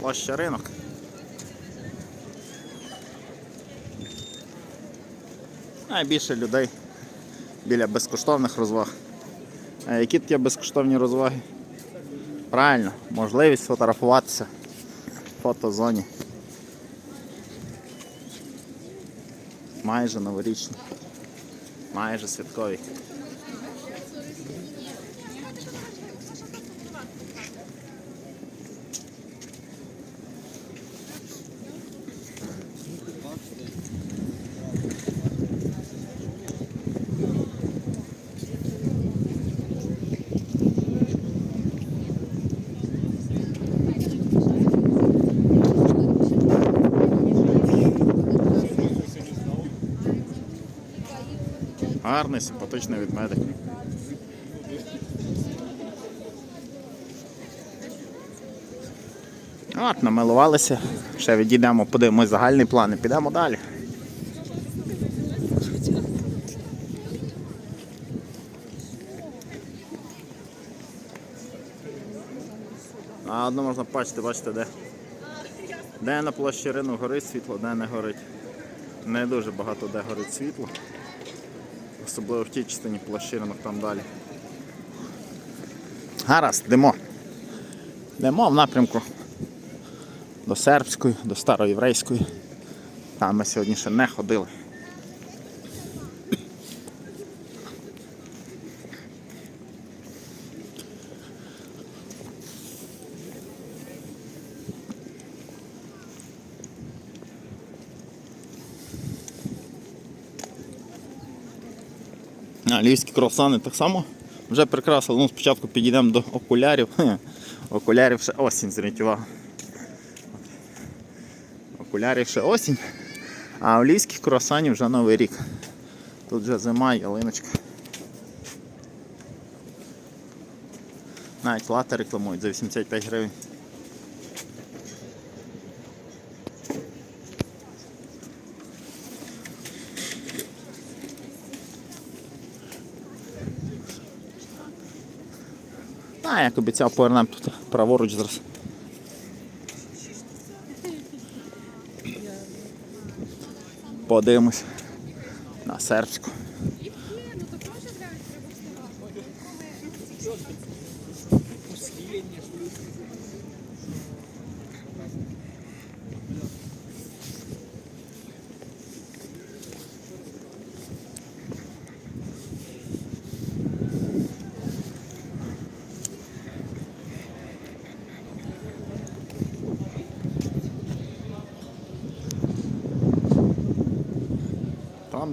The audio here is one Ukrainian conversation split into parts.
Площа ринок. Найбільше людей біля безкоштовних розваг. А які такі безкоштовні розваги? Правильно, можливість фотографуватися в фотозоні. Майже новорічні, майже святкові. Гарний, симпатичний ведмедик. От, намилувалися. Ще відійдемо, подивимось загальний план і підемо далі. А одно можна бачити, бачите, де. Де на площі ринок горить світло, де не горить. Не дуже багато де горить світло. Особливо в тій частині плащиринок там далі. Гаразд, йдемо. Йдемо в напрямку до сербської, до староєврейської. Там ми сьогодні ще не ходили. А, львівські круасани так само вже прикрасили. Ну, спочатку підійдемо до окулярів. Окулярів ще осінь, зверніть увагу. Окулярів ще осінь, а у львівських круасанів вже новий рік. Тут вже зима, ялиночка. Навіть лати рекламують за 85 гривень. А, як обіцяв, повернемо тут праворуч зараз. Подивимось на сербську.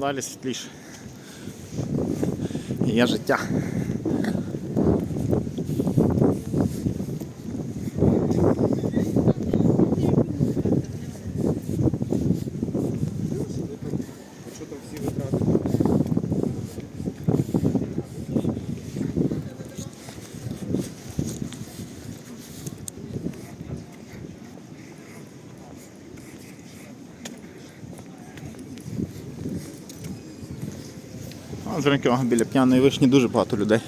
Далі світліше. Є життя. А зранку о, біля п'яної вишні дуже багато людей.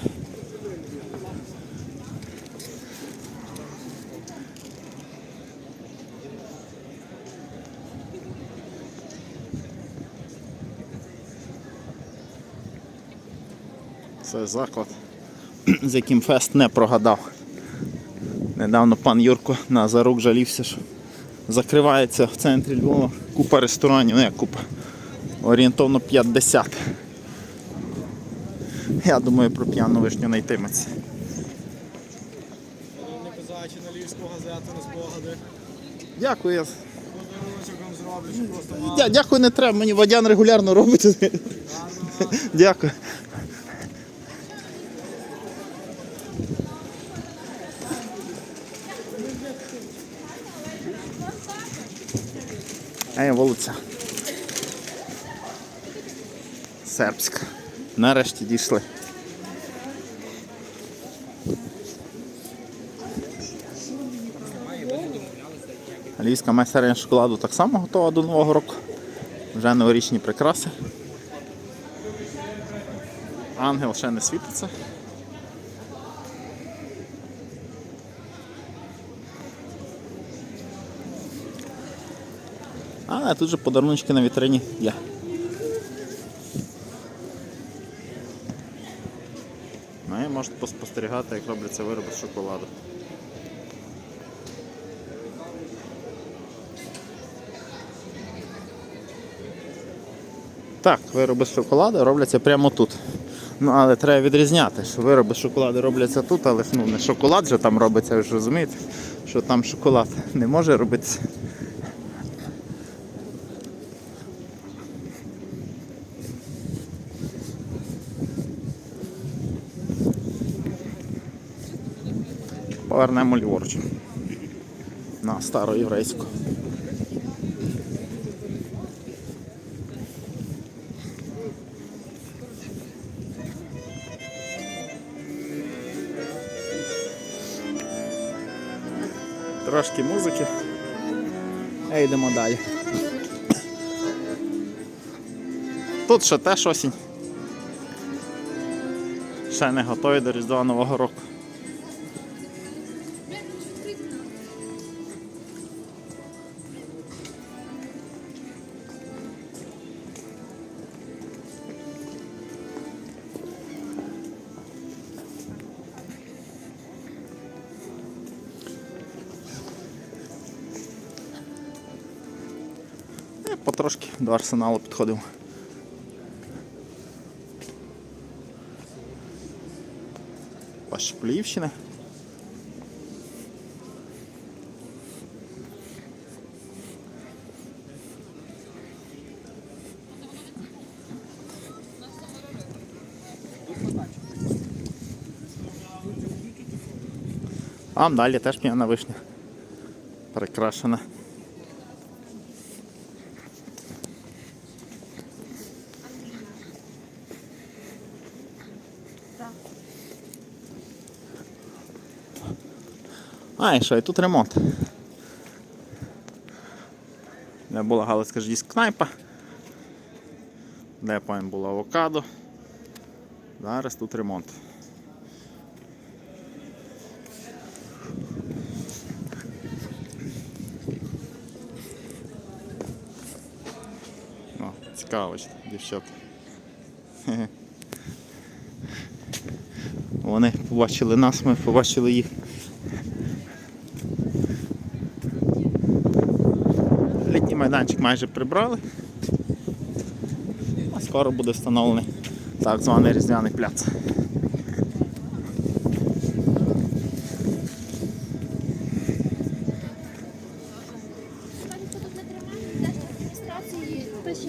Це заклад, з яким фест не прогадав. Недавно пан Юрко на зарук жалівся, що закривається в центрі Львова купа ресторанів, ну як купа, орієнтовно 50. Я думаю, про п'яну вишню не йтиметься. Не козачі на львівську газету на спогади. Дякую. я- зроблю, просто. Дя- Дякую, не треба, мені водян регулярно робить. Дякую. Ей, вулиця. Сербська. Нарешті дійшли. Львівська майстерня шоколаду так само готова до Нового року. Вже новорічні прикраси. Ангел ще не світиться. Але тут же подарунки на вітрині є. Ну і можете поспостерігати, як робляться вироби з шоколаду. Так, вироби з шоколаду робляться прямо тут. Ну, але треба відрізняти, що вироби з шоколаду робляться тут, але ну, не шоколад же там робиться, ви ж розумієте, що там шоколад не може робитися. Повернемо ліворуч. На староєврейську. Трошки музики. І йдемо далі. Тут ще теж осінь. Ще не готові до Різдва Нового року. Потрошки до арсеналу підходив. Пашплівщини. А далі теж п'яна вишня. Прикрашена. А, і що, і тут ремонт. Де була галицька ж кнайпа. Де потім було авокадо. Зараз тут ремонт. О, цікаво, дівчата. Вони побачили нас, ми побачили їх. Літній майданчик майже прибрали. А скоро буде встановлений так званий різдвяний пляц. Пише,